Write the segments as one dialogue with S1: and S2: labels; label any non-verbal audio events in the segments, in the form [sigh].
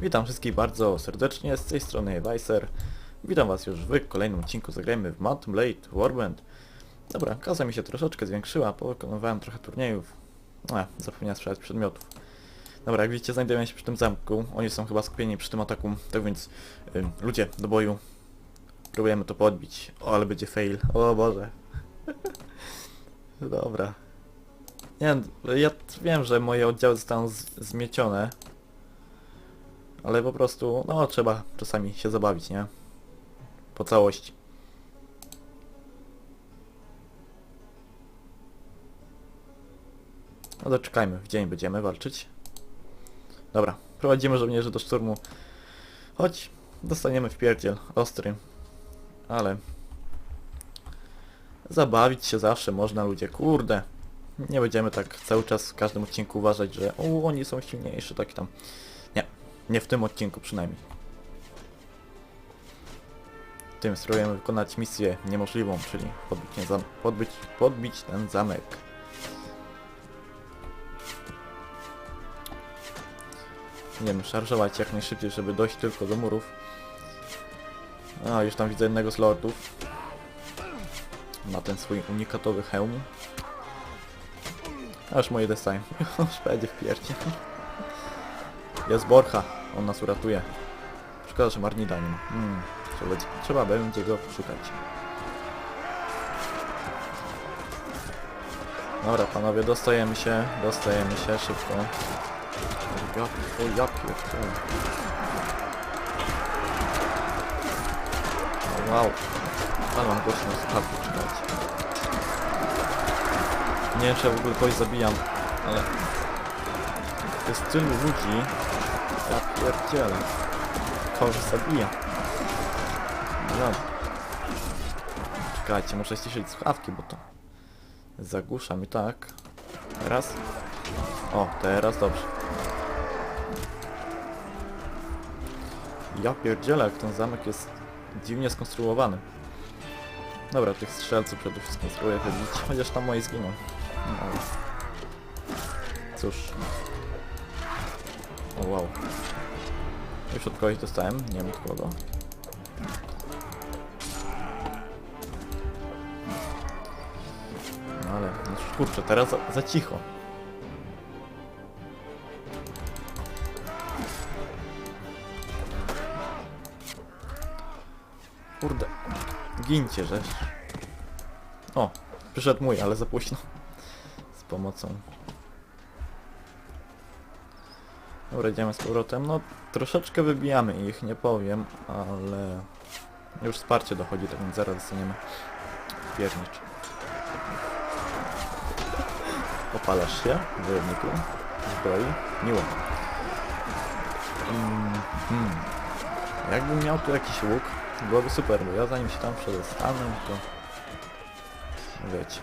S1: Witam wszystkich bardzo serdecznie, z tej strony Weiser. Witam was już w kolejnym odcinku Zagrajmy w Mountain Blade Warband. Dobra, kasa mi się troszeczkę zwiększyła, powykonywałem trochę turniejów. A, zapomniałem sprzedać przedmiotów. Dobra, jak widzicie znajduję się przy tym zamku, oni są chyba skupieni przy tym ataku, tak więc y, ludzie, do boju. Próbujemy to podbić. O, ale będzie fail. O Boże. [laughs] Dobra. Nie, ja wiem, że moje oddziały zostaną zmiecione, ale po prostu, no trzeba czasami się zabawić, nie? Po całości. No to czekajmy, w dzień będziemy walczyć. Dobra, prowadzimy żołnierzy do szturmu. Choć dostaniemy w pierdziel ostry. Ale... Zabawić się zawsze można ludzie, kurde. Nie będziemy tak cały czas w każdym odcinku uważać, że o, oni są silniejsi, tak tam. Nie, w tym odcinku przynajmniej. Tym spróbujemy wykonać misję niemożliwą, czyli podbić, podbić, podbić ten zamek. Nie wiem, szarżować jak najszybciej, żeby dojść tylko do murów. A, już tam widzę jednego z lordów. Ma ten swój unikatowy hełm. Aż moje dostaję. [laughs] Już będzie w pierdzie. Jest Borcha, on nas uratuje. Szkoda, że Marnida nie. Hmm. Trzeba, trzeba będzie go szukać. Dobra panowie, dostajemy się, dostajemy się szybko. O ja pierdolę. O, Wow. Ale mam głośno słuchawki, czekajcie. Nie wiem, czy ja w ogóle kogoś zabijam, ale... Jest tylu ludzi. Ja pierdzielę. Kogoś zabija. No. Czekajcie, muszę ściszyć słuchawki, bo to... Zagłusza mi tak. Teraz? O, teraz dobrze. Ja pierdzielę, jak ten zamek jest dziwnie skonstruowany. Dobra, tych strzelców przede wszystkim spróbuję wybić, chociaż tam moi zginą. No. Cóż. O wow. Już od kogoś dostałem, nie wiem od kogo. No ale, no kurczę, teraz za, za cicho. Kurde. Gincie, żeś. O, przyszedł mój, ale za późno. Z pomocą. Dobra, idziemy z powrotem. No, troszeczkę wybijamy ich, nie powiem, ale... Już wsparcie dochodzi, tak więc zaraz dostaniemy piernicz. Opalasz się, wojowniku. Zbroi. Miło. Mm, hmm. Jakbym miał tu jakiś łuk, byłoby super, bo ja zanim się tam przedostanę, to... Wiecie.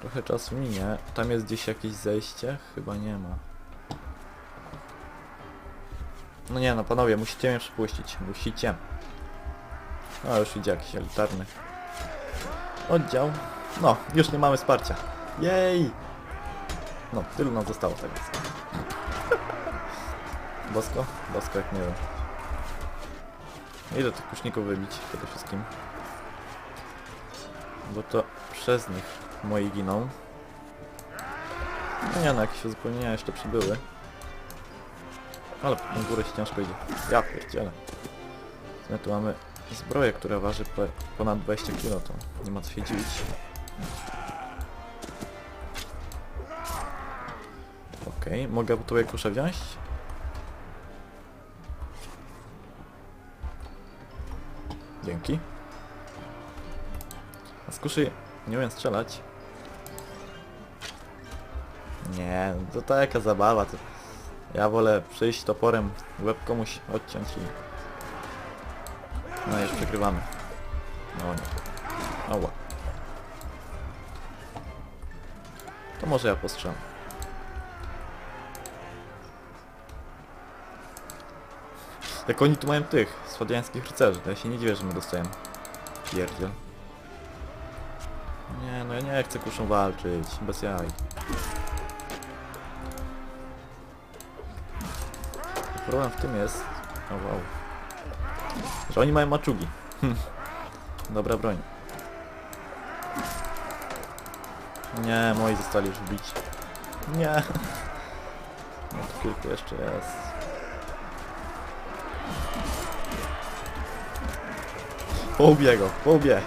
S1: Trochę czasu minie. Tam jest gdzieś jakieś zejście? Chyba nie ma. No nie no, panowie, musicie mnie przypuścić. Musicie. No już idzie jakiś elitarny oddział. No, już nie mamy wsparcia. Jej! No, tylu nam zostało tak [laughs] więc. Bosko? Bosko jak nie wiem. Ile tych kuszników wybić przede wszystkim? Bo to przez nich moi giną. No nie no, jakieś uzupełnienia jeszcze przybyły. Ale tą górę się ciężko idzie. Ja pierdzielę. My tu mamy zbroję, która waży po, ponad 20 kg, to nie ma co się dziwić. Okej, mogę tu kuszę wziąć? Dzięki. A z kuszy nie umiem strzelać. Nie, to taka zabawa. To... Ja wolę przyjść toporem, łeb komuś odciąć i... No już przegrywamy. No nie. Oła. To może ja postrzelam. Jak oni tu mają tych, słowiańskich rycerzy, to ja się nie dziwię, że my dostajemy. Pierdziel. Nie, no ja nie chcę kuszą walczyć, bez jaj. Problem w tym jest... O wow. Że oni mają maczugi. Hm. Dobra broń. Nie, moi zostali już wbici. Nie. [laughs] No tu kilku jeszcze jest. Połbie go, połbie.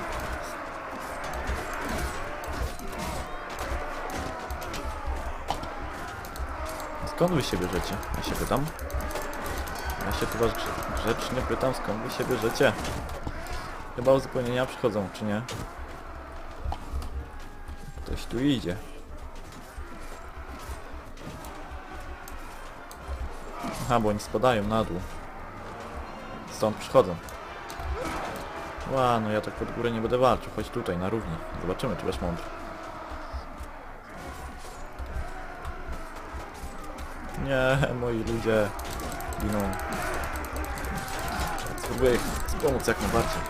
S1: Skąd wy się bierzecie? Ja się pytam. Ja się tu was grze- grzecznie pytam, skąd wy się bierzecie? Chyba uzupełnienia przychodzą, czy nie? Ktoś tu idzie. Aha, bo oni spadają na dół. Stąd przychodzą. Ła, no ja tak pod górę nie będę walczył, chodź tutaj, na równi. Zobaczymy, czy będziesz mądry. Nie, moi ludzie giną. Spróbuję ich wspomóc jak najbardziej.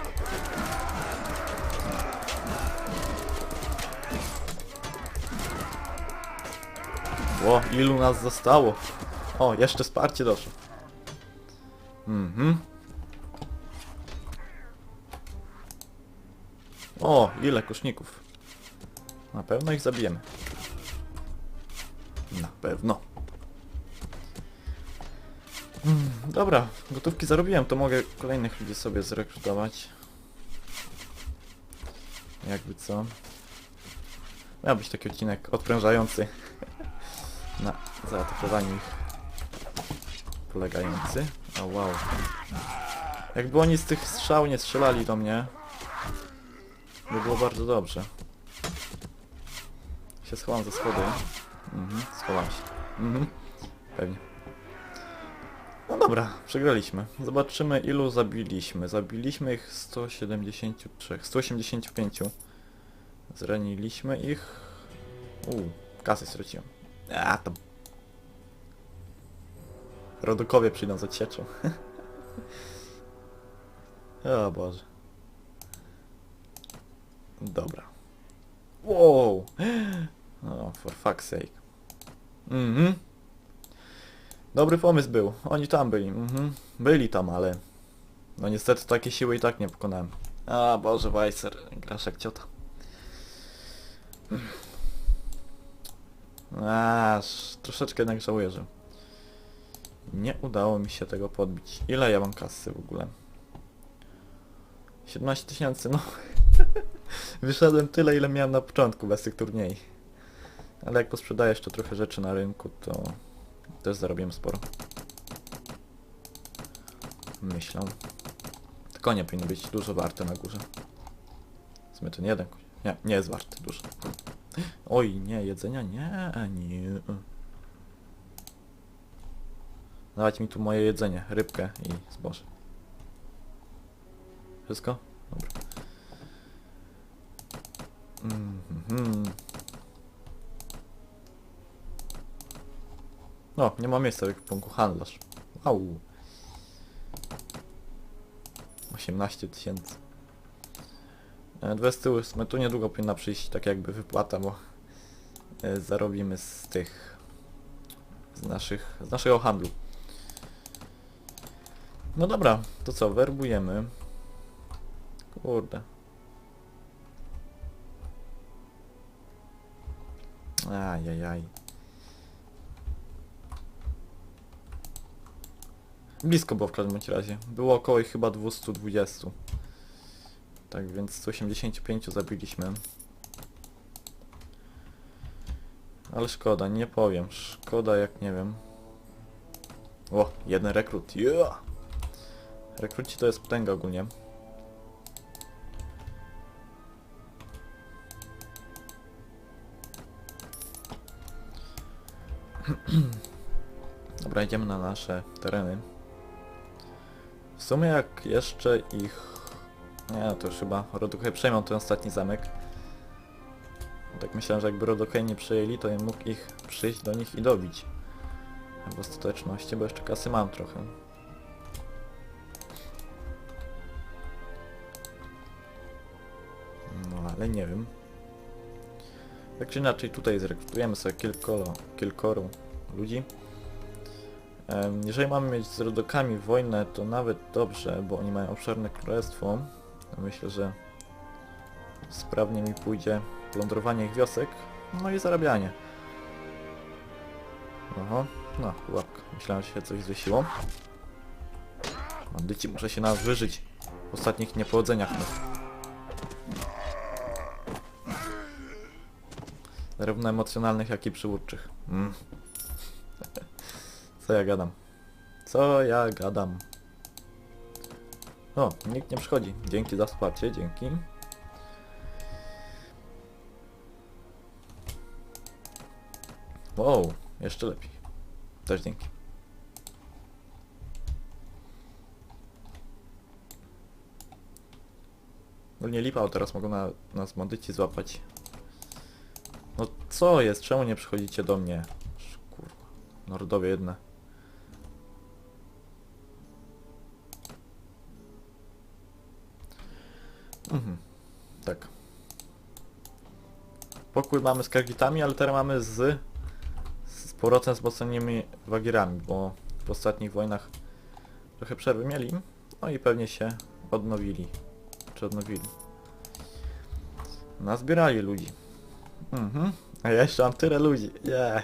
S1: Ło, ilu nas zostało? O, jeszcze wsparcie doszło. Mhm. O, ile kuszników. Na pewno ich zabijemy. Na pewno. Dobra, gotówki zarobiłem, to mogę kolejnych ludzi sobie zrekrutować. Jakby co. Miał być taki odcinek odprężający [laughs] na zaatakowaniu ich polegający. O wow. Jakby oni z tych strzał nie strzelali do mnie, by było bardzo dobrze. Się schowam ze schody. Mhm, schowam się. Mhm, pewnie. No dobra, przegraliśmy. Zobaczymy ilu zabiliśmy. Zabiliśmy ich 173, 185. Zraniliśmy ich... Uuu, kasy straciłem. A tam. Rodokowie przyjdą z odsieczą. [laughs] o Boże. Dobra. Wow! [gasps] O, for fuck's sake. Mhm. Dobry pomysł był. Oni tam byli. Mhm. Byli tam, ale... No niestety takie siły i tak nie pokonałem. A Boże, Weiser, grasz jak ciota. Aż troszeczkę jednak żałuję, że nie udało mi się tego podbić. Ile ja mam kasy w ogóle? 17 tysięcy, no. [laughs] Wyszedłem tyle, ile miałem na początku bez tych turniej. Ale jak posprzedaję jeszcze trochę rzeczy na rynku, to też zarobiłem sporo. Myślę. Te konie powinny być dużo warte na górze. W sumie jeden. Nie, nie jest warty dużo. Oj, nie, jedzenia nie, nie. Dawać mi tu moje jedzenie, rybkę i zboże. Wszystko? Dobra. Mhm. No, nie ma miejsca w ekwipunku handlarz. Au. 18 tysięcy. E, Dwie z tyłu, w sumie tu niedługo powinna przyjść tak jakby wypłata, bo e, zarobimy z tych z naszych, z naszego handlu. No dobra, to co, werbujemy. Kurde. Ajajaj. Blisko było w każdym razie. Było około chyba 220. Tak więc 185 zabiliśmy. Ale szkoda, nie powiem. Szkoda jak nie wiem. O, jeden rekrut. Yeah! Rekruci to jest potęga ogólnie. [clears throat] Dobra, idziemy na nasze tereny. W sumie jak jeszcze ich... Nie, to już chyba Rodokej przejmą ten ostatni zamek. Tak myślałem, że jakby Rodokej nie przejęli, to ja mógł ich przyjść do nich i dobić. W ostateczności, bo jeszcze kasy mam trochę. No ale nie wiem. Tak czy inaczej tutaj zrekrutujemy sobie kilkoro, kilkoru ludzi. Jeżeli mamy mieć z Rodokami wojnę, to nawet dobrze, bo oni mają obszerne królestwo. Myślę, że sprawnie mi pójdzie plądrowanie ich wiosek, no i zarabianie. Oho, no, łapka. Myślałem, że się coś zwiesiło. Bandyci, muszę się nas wyżyć w ostatnich niepowodzeniach. No. Zarówno emocjonalnych, jak i przywódczych. Mm. Co ja gadam? Co ja gadam? O, nikt nie przychodzi. Dzięki za wsparcie, dzięki. Wow, jeszcze lepiej. Też dzięki. No nie lipa, teraz mogą na, nas bandyci złapać. No co jest? Czemu nie przychodzicie do mnie? Kurwa. Narodowie jedne. Pokój mamy z kagitami, ale teraz mamy z z powrotem wzmocnionymi wagierami, bo w ostatnich wojnach trochę przerwy mieli, no i pewnie się odnowili. Czy odnowili? Nazbierali ludzi. Mhm. A ja jeszcze mam tyle ludzi. Nie.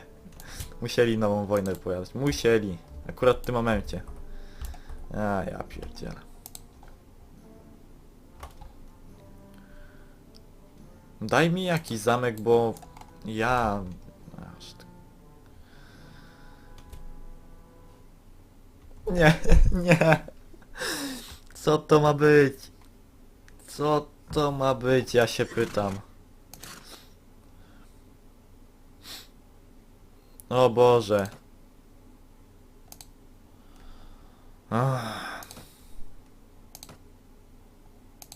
S1: Musieli nową wojnę wypowiadać. Musieli. Akurat w tym momencie. A ja pierdzielę. Daj mi jakiś zamek, bo ja... Ty- Nie, [laughs] nie. Co to ma być? Co to ma być? Ja się pytam. O Boże. Ach.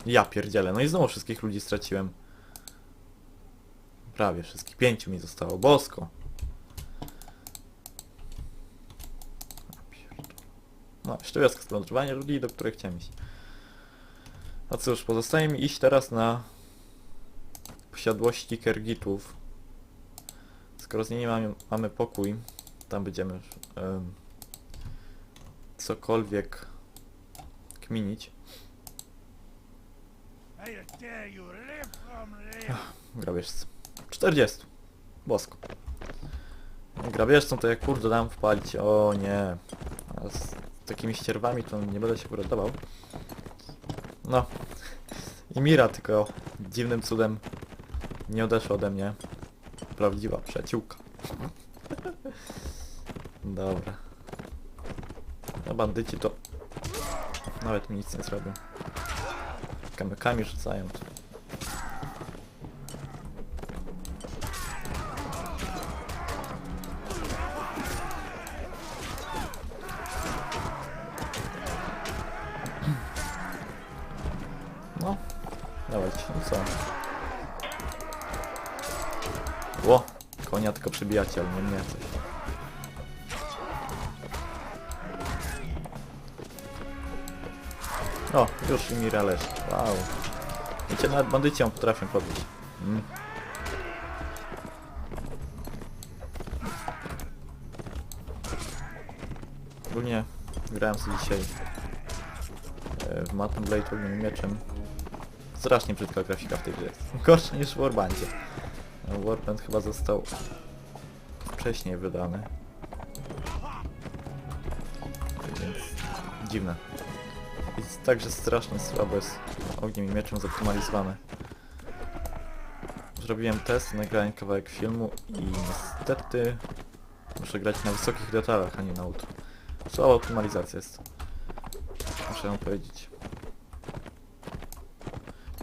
S1: Ja pierdzielę. No i znowu wszystkich ludzi straciłem. Prawie wszystkich. Pięciu mi zostało. Bosko. No, jeszcze wioska splądrowania ludzi, do której chciałem iść. A cóż, pozostaje mi iść teraz na posiadłości Kergitów. Skoro z nimi mamy, mamy pokój, tam będziemy em, cokolwiek kminić.
S2: Live.
S1: Grabieżcy. 40. Bosko. Grabieżcą to jak kurde dam wpalić. O nie. A z takimi ścierwami to nie będę się uratował. No. I Mira tylko dziwnym cudem nie odeszła ode mnie. Prawdziwa przyjaciółka. [laughs] Dobra. No bandyci to nawet mi nic nie zrobią. Kamykami rzucają. Konia tylko przybijacie, ale nie mnie coś. O, już i Mira leży. Wow. Wiecie, nawet bandyci ją potrafią podbić. Mm. Ogólnie grałem sobie dzisiaj e, w Matem Blade ogniem mieczem. Strasznie brzydka grafika w tej grze. Gorsza niż w Warbandzie. Warband chyba został wcześniej wydany. Więc dziwne. Jest także strasznie słabo jest ogniem i mieczem zoptymalizowane. Zrobiłem test, nagrałem kawałek filmu i niestety muszę grać na wysokich detalach, a nie na ultra. Słaba optymalizacja jest. Muszę ją powiedzieć.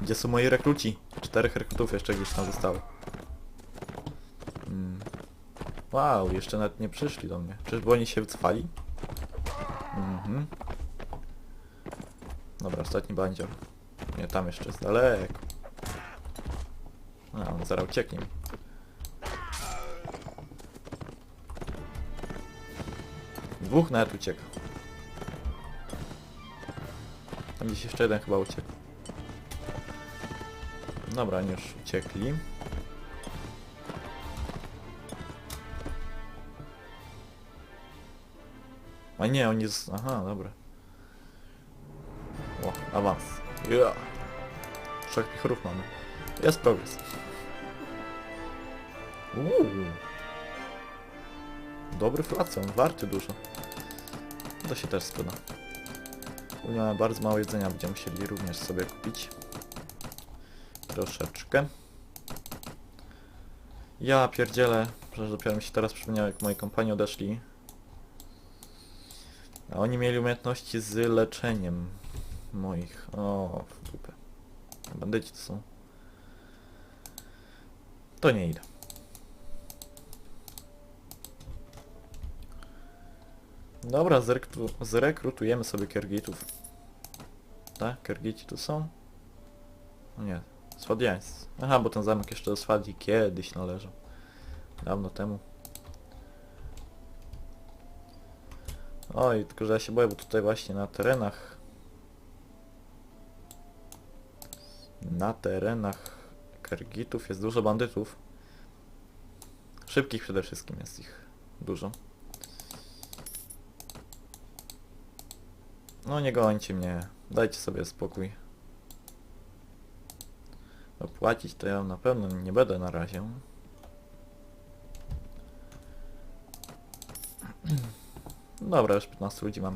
S1: Gdzie są moi rekruci? Czterech rekrutów jeszcze gdzieś tam zostało. Mm. Wow, jeszcze nawet nie przyszli do mnie. Czyżby oni się wycofali? Mhm. Dobra, ostatni bandzior. Nie, tam jeszcze jest daleko. A, on zaraz ucieknie. Dwóch nawet ucieka. Tam gdzieś jeszcze jeden chyba uciekł. Dobra, oni już uciekli. A nie, on jest... Aha, dobra. O, awans. Yeah. Trzech pichurów mamy. Jest progres. Uuu. Dobry flacon, warty dużo. To się też. Ogólnie mamy bardzo mało jedzenia, będziemy musieli również sobie kupić. Troszeczkę. Ja pierdzielę, że dopiero mi się teraz przypomniało, jak moi kompanii odeszli. A oni mieli umiejętności z leczeniem moich. O, w dupę. Bandyci to są. To nie idę. Dobra, zrekru zrekrutujemy sobie Kergitów. Tak? Kergici tu są? Nie, Swadiańscy. Aha, bo ten zamek jeszcze do Swadii kiedyś należał. Dawno temu. Oj, tylko że ja się boję, bo tutaj właśnie na terenach... Na terenach Kergitów jest dużo bandytów. Szybkich przede wszystkim jest ich dużo. No nie gońcie mnie, dajcie sobie spokój. Opłacić to ja na pewno nie będę na razie. Dobra, już 15 ludzi mam.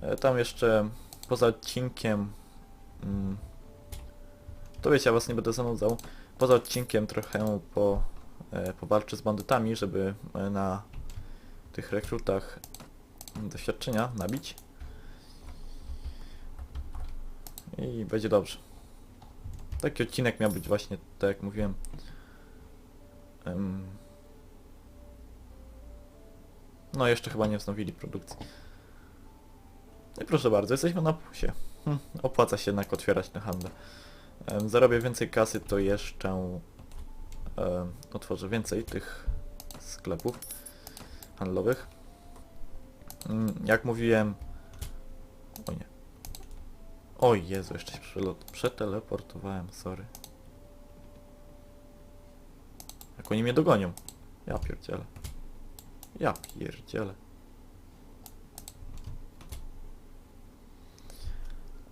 S1: E, Tam jeszcze poza odcinkiem... Mm, to wiecie, ja was nie będę zanudzał. Poza odcinkiem trochę po, e, powalczę z bandytami, żeby e, na tych rekrutach doświadczenia nabić. I będzie dobrze. Taki odcinek miał być właśnie, tak jak mówiłem. Em, no jeszcze chyba nie wznowili produkcji. No i proszę bardzo, jesteśmy na plusie. Hm, opłaca się jednak otwierać ten handel. Em, zarobię więcej kasy, to jeszcze em, otworzę więcej tych sklepów handlowych. Mm, Jak mówiłem... O nie. Oj Jezu, jeszcze się przelot, przeteleportowałem, sorry. Jak oni mnie dogonią. Ja pierdzielę. Ja pierdzielę.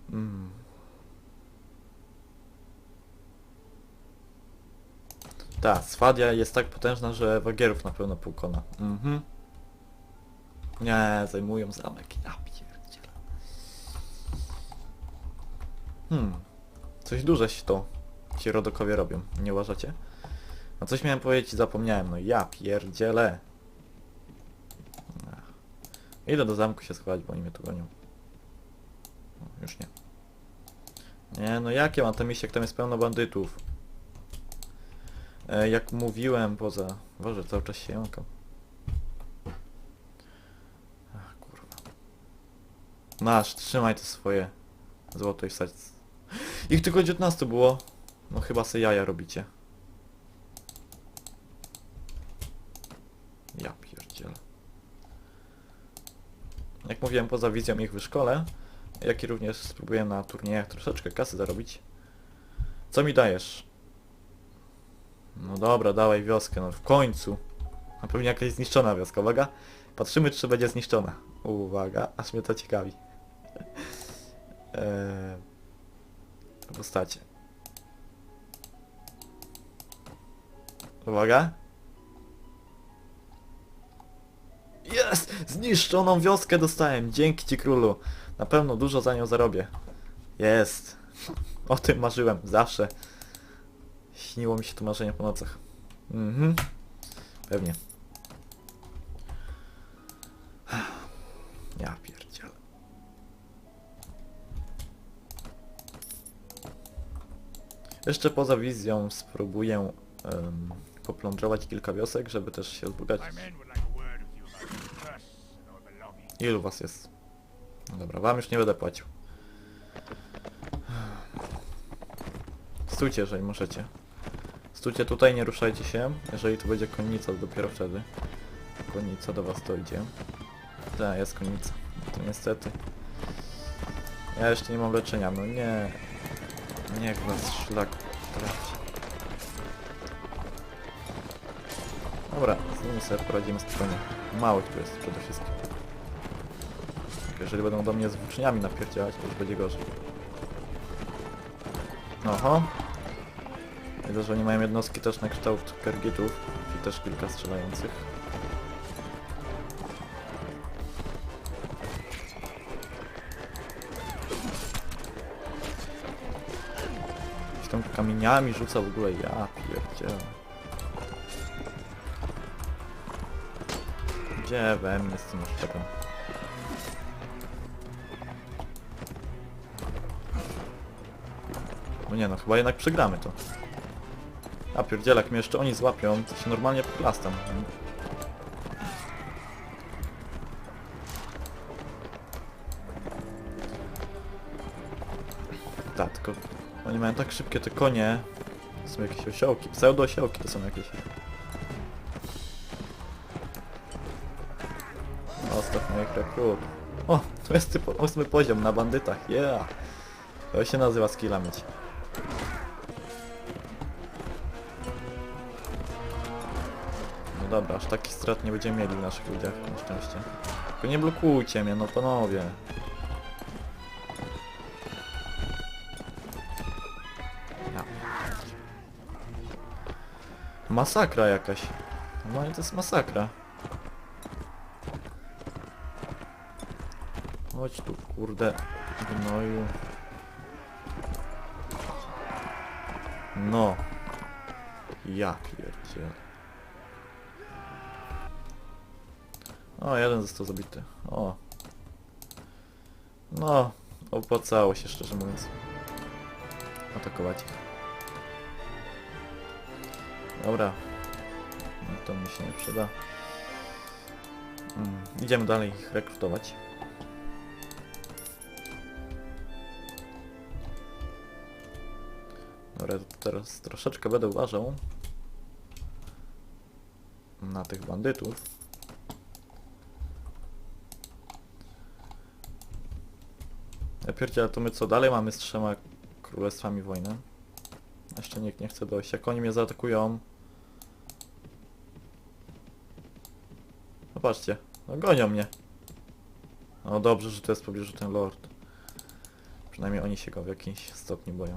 S1: Mm. Ta, Swadia jest tak potężna, że Wagierów na pewno pokona. Mhm. Nie, zajmują zamek. Ja pierdzielę. Hmm. Coś duże się to ci rodokowie robią, nie uważacie? No coś miałem powiedzieć i zapomniałem, no ja pierdzielę. Idę do zamku się schować, bo oni mnie tu gonią. No, już nie. Nie, no jakie mam tam iść, jak tam jest pełno bandytów? E, jak mówiłem poza... Boże, cały czas się jąkam. Ach, kurwa. Masz, trzymaj to swoje złoto i wsadź. Ich tylko 19 było. No chyba se jaja robicie. Ja pierdzielę. Jak mówiłem, poza wizją ich w szkole, jak i również spróbuję na turniejach troszeczkę kasy zarobić. Co mi dajesz? No dobra, dawaj wioskę, no w końcu. A pewnie jakaś zniszczona wioska, uwaga. Patrzymy, czy będzie zniszczona. Uwaga, aż mnie to ciekawi. [laughs] Eee, postacie. Uwaga. Jest! Zniszczoną wioskę dostałem. Dzięki ci królu. Na pewno dużo za nią zarobię. Jest. O tym marzyłem. Zawsze. Śniło mi się to marzenie po nocach. Mhm. Pewnie. Ja pierdzielę. Jeszcze poza wizją spróbuję em, poplądrować kilka wiosek, żeby też się wzbogacić. Ilu was jest? No dobra, wam już nie będę płacił. Stójcie, jeżeli możecie. Stójcie tutaj, nie ruszajcie się. Jeżeli tu będzie konnica, to dopiero wtedy. Konnica do was dojdzie. Tak, jest konnica. To niestety. Ja jeszcze nie mam leczenia, no nie. Niech was szlak trafi. Dobra, z nimi sobie poradzimy spokojnie. Małych tu jest przede wszystkim. Jeżeli będą do mnie z włóczniami napierdzielać, to już będzie gorzej. Oho. Widzę, że oni mają jednostki też na kształt kergitów i też kilka strzelających. Gdzieś tam kamieniami rzuca w ogóle, ja pierdzielę. Gdzie we mnie z tym szczepem? Nie no, chyba jednak przegramy to. A pierdzielek jak mnie jeszcze oni złapią, to się normalnie poklastam. Tak, tylko oni mają tak szybkie te konie. To są jakieś osiołki, pseudo osiołki to są jakieś. Ostatnio jak rekrut. O, to jest typ ósmy poziom na bandytach, yeah! To się nazywa skilla mieć. Dobra, aż takich strat nie będziemy mieli w naszych ludziach, na szczęście. Tylko nie blokujcie mnie, no panowie. Ja. Masakra jakaś. No i to jest masakra. Chodź tu, kurde, gnoju. No. Ja pierdzielę. O, jeden został zabity. O. No, opłacało się szczerze mówiąc. Atakować. Dobra. No, to mi się nie przyda. Mm, idziemy dalej ich rekrutować. Dobra, teraz troszeczkę będę uważał na tych bandytów. Ja pierdzielę, to my co dalej mamy z trzema królestwami wojnę? Jeszcze nikt nie chce dojść. Jak oni mnie zaatakują... No patrzcie, no gonią mnie. No dobrze, że to jest w pobliżu ten lord. Przynajmniej oni się go w jakimś stopniu boją.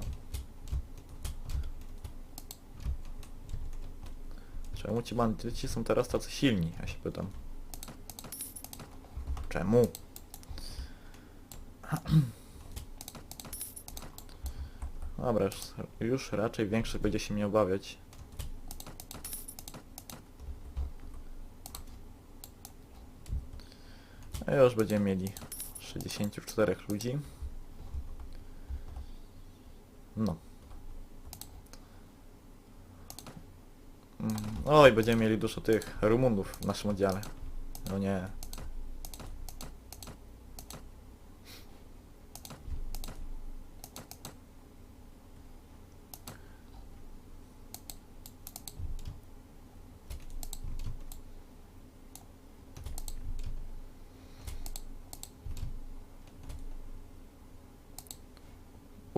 S1: Czemu ci bandyci są teraz tacy silni? Ja się pytam. Czemu? [clears throat] Dobra, już, już raczej większość będzie się mnie obawiać. A już będziemy mieli 64 ludzi. No. Mm, Oj, będziemy mieli dużo tych Rumunów w naszym oddziale. No nie.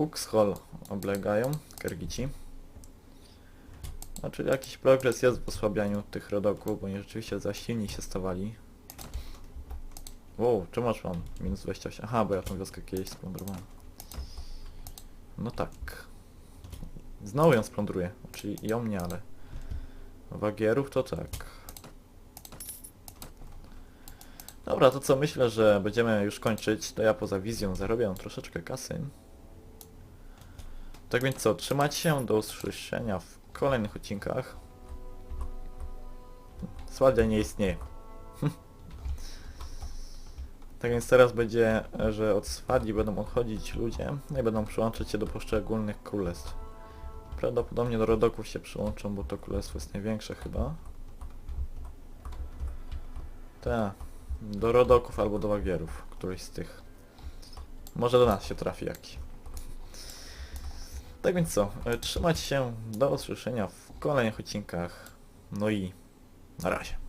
S1: Uxhol oblegają Kergici. Znaczy jakiś progres jest w osłabianiu tych rodoków, bo oni rzeczywiście za silni się stawali. Wow, czemu masz mam? Minus 28. Aha, bo ja tą wioskę kiedyś splądrowałem. No tak. Znowu ją splądruję. Czyli ją nie, ale... Wagierów to tak. Dobra, to co myślę, że będziemy już kończyć, to ja poza wizją zarobię troszeczkę kasy. Tak więc co, trzymać się, do usłyszenia w kolejnych odcinkach. Sładia nie istnieje. [laughs] tak więc teraz będzie, że od Swadzi będą odchodzić ludzie i będą przyłączać się do poszczególnych królestw. Prawdopodobnie do Rodoków się przyłączą, bo to królestwo jest największe chyba. Tak, do Rodoków albo do Wagierów, któryś z tych. Może do nas się trafi jakiś. Tak więc co, e, trzymać się, do usłyszenia w kolejnych odcinkach, no i na razie.